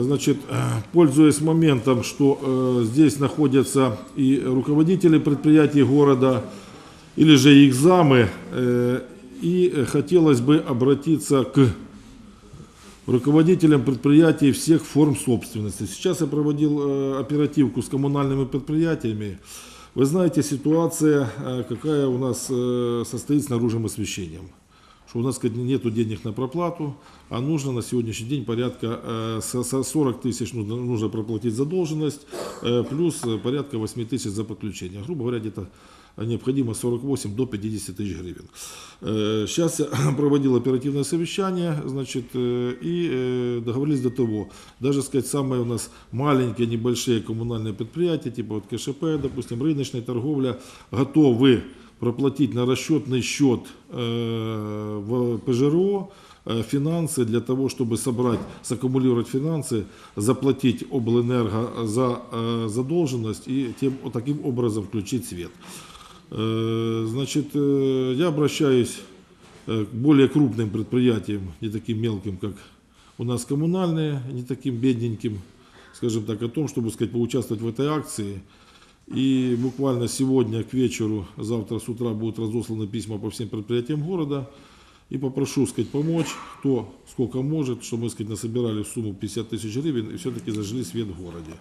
Значит, э, пользуясь моментом, что э, здесь находятся и руководители предприятий города, или же их замы, э, и хотелось бы обратиться к руководителям предприятий всех форм собственности. Сейчас я проводил оперативку с коммунальными предприятиями. Вы знаете, ситуация, какая у нас состоит с наружным освещением. Что у нас нет денег на проплату, а нужно на сегодняшний день порядка э, со- со 40 тысяч нужно, проплатить задолженность, э, плюс э, порядка 8 тысяч за подключение. Грубо говоря, где-то необходимо 48 до 50 тысяч гривен. Э, Сейчас я проводил оперативное совещание, значит, э, и э, договорились до того, даже сказать, самые у нас маленькие, небольшие коммунальные предприятия, типа вот КШП, допустим, рыночная торговля, готовы проплатить на расчетный счет э, в ПЖРО э, финансы для того, чтобы собрать, саккумулировать финансы, заплатить облэнерго за э, задолженность и тем, таким образом включить свет. Значит, я обращаюсь к более крупным предприятиям, не таким мелким, как у нас коммунальные, не таким бедненьким, скажем так, о том, чтобы сказать, поучаствовать в этой акции. И буквально сегодня к вечеру, завтра с утра будут разосланы письма по всем предприятиям города. И попрошу, сказать, помочь, кто сколько может, чтобы мы, сказать, насобирали в сумму 50 тысяч гривен и все-таки зажгли свет в городе.